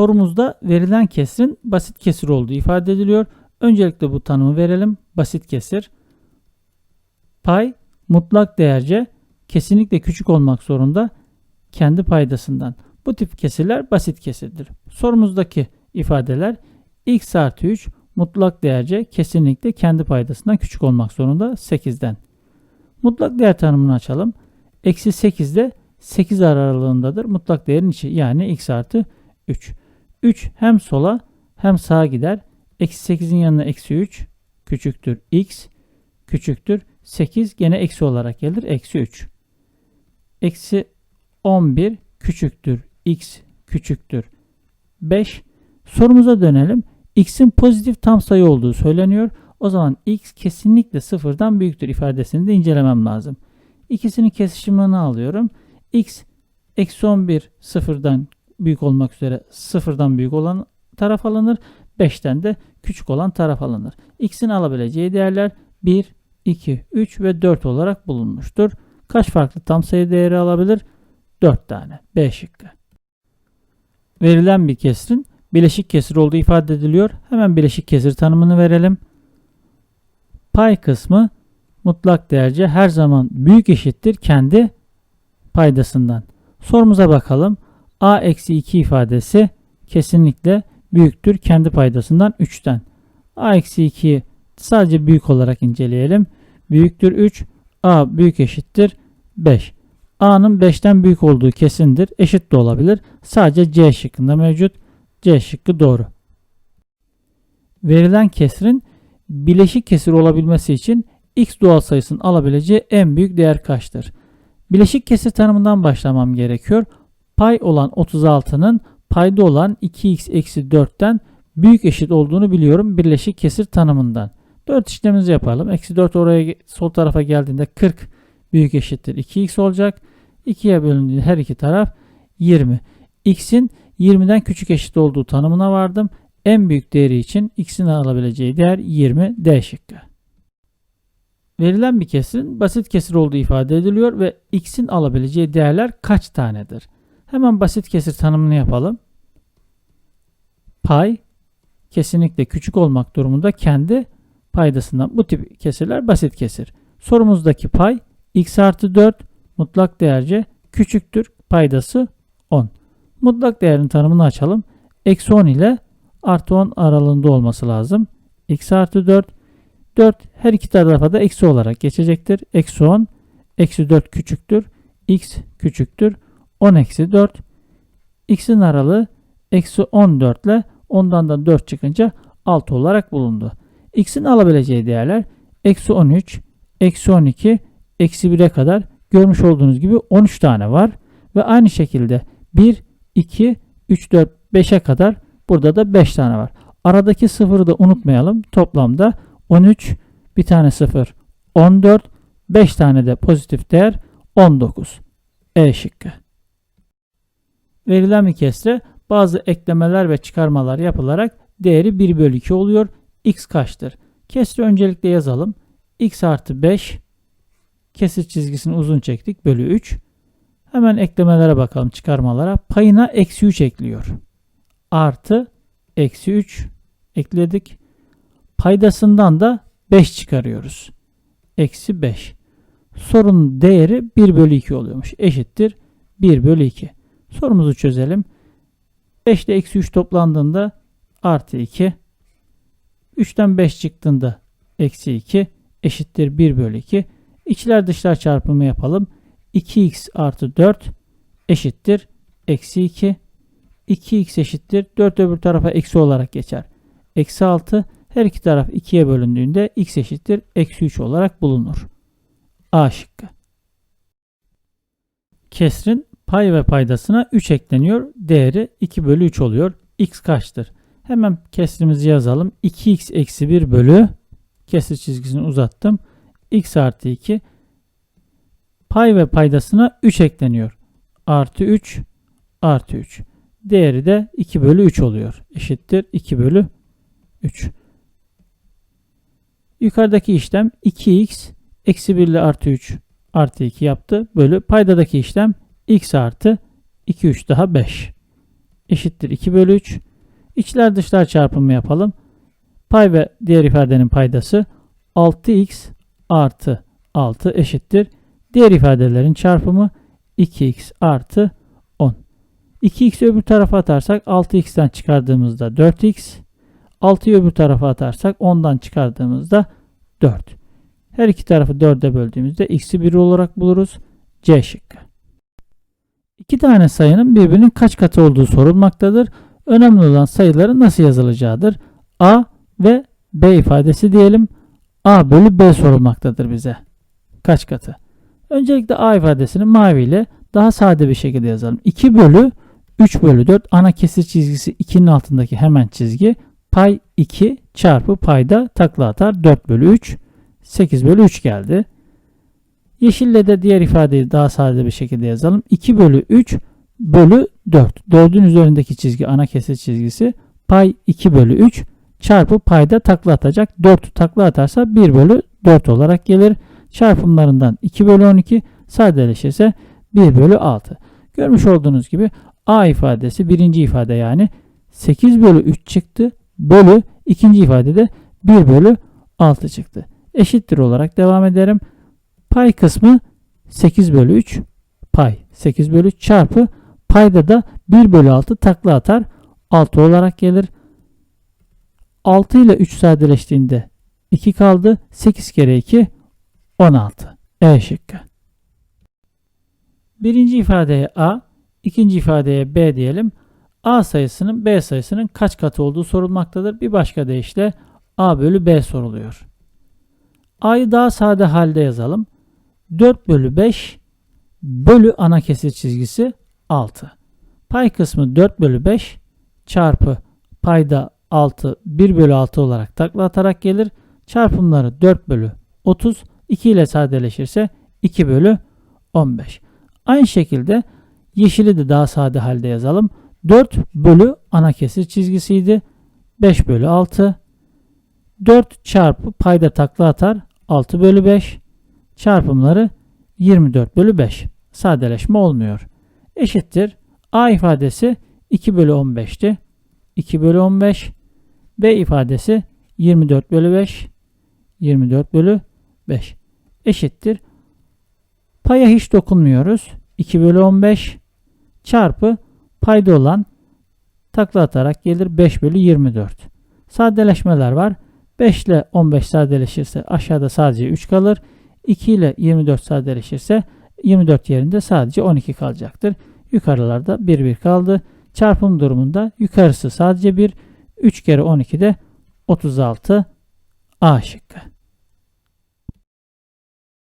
Sorumuzda verilen kesirin basit kesir olduğu ifade ediliyor. Öncelikle bu tanımı verelim. Basit kesir. Pay mutlak değerce kesinlikle küçük olmak zorunda kendi paydasından. Bu tip kesirler basit kesirdir. Sorumuzdaki ifadeler x artı 3 mutlak değerce kesinlikle kendi paydasından küçük olmak zorunda 8'den. Mutlak değer tanımını açalım. Eksi 8 de 8 aralığındadır. Mutlak değerin içi yani x artı 3. 3 hem sola hem sağa gider. Eksi 8'in yanına eksi 3 küçüktür x küçüktür 8 gene eksi olarak gelir. Eksi 3. Eksi 11 küçüktür x küçüktür 5. Sorumuza dönelim. x'in pozitif tam sayı olduğu söyleniyor. O zaman x kesinlikle sıfırdan büyüktür ifadesini de incelemem lazım. İkisinin kesişimini alıyorum. x eksi 11 sıfırdan büyük olmak üzere sıfırdan büyük olan taraf alınır. 5'ten de küçük olan taraf alınır. x'in alabileceği değerler 1, 2, 3 ve 4 olarak bulunmuştur. Kaç farklı tam sayı değeri alabilir? 4 tane. B şıkkı. Verilen bir kesirin bileşik kesir olduğu ifade ediliyor. Hemen bileşik kesir tanımını verelim. Pay kısmı mutlak değerce her zaman büyük eşittir kendi paydasından. Sorumuza bakalım. A eksi 2 ifadesi kesinlikle büyüktür kendi paydasından 3'ten. A eksi 2'yi sadece büyük olarak inceleyelim. Büyüktür 3. A büyük eşittir 5. A'nın 5'ten büyük olduğu kesindir. Eşit de olabilir. Sadece C şıkkında mevcut. C şıkkı doğru. Verilen kesirin bileşik kesir olabilmesi için x doğal sayısının alabileceği en büyük değer kaçtır? Bileşik kesir tanımından başlamam gerekiyor. Pay olan 36'nın payda olan 2x eksi 4'ten büyük eşit olduğunu biliyorum birleşik kesir tanımından. 4 işlemimizi yapalım. Eksi 4 oraya sol tarafa geldiğinde 40 büyük eşittir 2x olacak. 2'ye bölündüğünde her iki taraf 20. x'in 20'den küçük eşit olduğu tanımına vardım. En büyük değeri için x'in alabileceği değer 20 D şıkkı. Verilen bir kesirin basit kesir olduğu ifade ediliyor ve x'in alabileceği değerler kaç tanedir? Hemen basit kesir tanımını yapalım. Pay kesinlikle küçük olmak durumunda kendi paydasından. Bu tip kesirler basit kesir. Sorumuzdaki pay x artı 4 mutlak değerce küçüktür paydası 10. Mutlak değerin tanımını açalım. Eksi 10 ile artı 10 aralığında olması lazım. x artı 4 4 her iki tarafa da eksi olarak geçecektir. Eksi 10 eksi 4 küçüktür. x küçüktür. 10 eksi 4 x'in aralığı eksi 14 ile ondan da 4 çıkınca 6 olarak bulundu. x'in alabileceği değerler eksi 13, eksi 12, eksi 1'e kadar görmüş olduğunuz gibi 13 tane var. Ve aynı şekilde 1, 2, 3, 4, 5'e kadar burada da 5 tane var. Aradaki sıfırı da unutmayalım. Toplamda 13, bir tane sıfır 14, 5 tane de pozitif değer 19. E şıkkı. Verilen bir kesre bazı eklemeler ve çıkarmalar yapılarak değeri 1 bölü 2 oluyor. X kaçtır? Kesri öncelikle yazalım. X artı 5 kesir çizgisini uzun çektik. Bölü 3. Hemen eklemelere bakalım çıkarmalara. Payına eksi 3 ekliyor. Artı eksi 3 ekledik. Paydasından da 5 çıkarıyoruz. Eksi 5. Sorunun değeri 1 bölü 2 oluyormuş. Eşittir 1 bölü 2. Sorumuzu çözelim. 5 ile eksi 3 toplandığında artı 2. 3'ten 5 çıktığında eksi 2 eşittir 1 bölü 2. İçler dışlar çarpımı yapalım. 2x artı 4 eşittir eksi 2. 2x eşittir 4 öbür tarafa eksi olarak geçer. Eksi 6 her iki taraf 2'ye bölündüğünde x eşittir eksi 3 olarak bulunur. A şıkkı. Kesrin pay ve paydasına 3 ekleniyor. Değeri 2 bölü 3 oluyor. x kaçtır? Hemen kesrimizi yazalım. 2x eksi 1 bölü kesir çizgisini uzattım. x artı 2 pay ve paydasına 3 ekleniyor. Artı 3 artı 3. Değeri de 2 bölü 3 oluyor. Eşittir 2 bölü 3. Yukarıdaki işlem 2x eksi 1 ile artı 3 artı 2 yaptı. Bölü paydadaki işlem x artı 2 3 daha 5. eşittir 2 bölü 3. İçler dışlar çarpımı yapalım. Pay ve diğer ifadenin paydası 6x artı 6 eşittir. Diğer ifadelerin çarpımı 2x artı 10. 2x öbür tarafa atarsak 6x'ten çıkardığımızda 4x. 6'yı öbür tarafa atarsak 10'dan çıkardığımızda 4. Her iki tarafı 4'e böldüğümüzde x'i 1 olarak buluruz. C şıkkı. İki tane sayının birbirinin kaç katı olduğu sorulmaktadır. Önemli olan sayıların nasıl yazılacağıdır. A ve B ifadesi diyelim. A bölü B sorulmaktadır bize. Kaç katı? Öncelikle A ifadesini mavi ile daha sade bir şekilde yazalım. 2 bölü 3 bölü 4 ana kesir çizgisi 2'nin altındaki hemen çizgi pay 2 çarpı payda takla atar 4 bölü 3 8 bölü 3 geldi. Yeşille de diğer ifadeyi daha sade bir şekilde yazalım. 2 bölü 3 bölü 4. 4'ün üzerindeki çizgi ana kesir çizgisi pay 2 bölü 3 çarpı payda takla atacak. 4 takla atarsa 1 bölü 4 olarak gelir. Çarpımlarından 2 bölü 12 sadeleşirse 1 bölü 6. Görmüş olduğunuz gibi A ifadesi birinci ifade yani 8 bölü 3 çıktı. Bölü ikinci ifadede 1 bölü 6 çıktı. Eşittir olarak devam ederim. Pay kısmı 8 bölü 3 pay 8 bölü 3 çarpı payda da 1 bölü 6 takla atar 6 olarak gelir. 6 ile 3 sadeleştiğinde 2 kaldı. 8 kere 2 16. E şıkkı. Birinci ifadeye A, ikinci ifadeye B diyelim. A sayısının B sayısının kaç katı olduğu sorulmaktadır. Bir başka deyişle A bölü B soruluyor. A'yı daha sade halde yazalım. 4 bölü 5 bölü ana kesir çizgisi 6. Pay kısmı 4 bölü 5 çarpı payda 6 1 bölü 6 olarak takla atarak gelir. Çarpımları 4 bölü 30 2 ile sadeleşirse 2 bölü 15. Aynı şekilde yeşili de daha sade halde yazalım. 4 bölü ana kesir çizgisiydi. 5 bölü 6. 4 çarpı payda takla atar. 6 bölü 5. Çarpımları 24 bölü 5. Sadeleşme olmuyor. Eşittir. A ifadesi 2 bölü 15'ti. 2 bölü 15. B ifadesi 24 bölü 5. 24 bölü 5. Eşittir. Paya hiç dokunmuyoruz. 2 bölü 15 çarpı payda olan takla atarak gelir 5 bölü 24. Sadeleşmeler var. 5 ile 15 sadeleşirse aşağıda sadece 3 kalır. 2 ile 24 sadeleşirse 24 yerinde sadece 12 kalacaktır. Yukarılarda 1 1 kaldı. Çarpım durumunda yukarısı sadece 1. 3 kere 12 de 36 A şıkkı.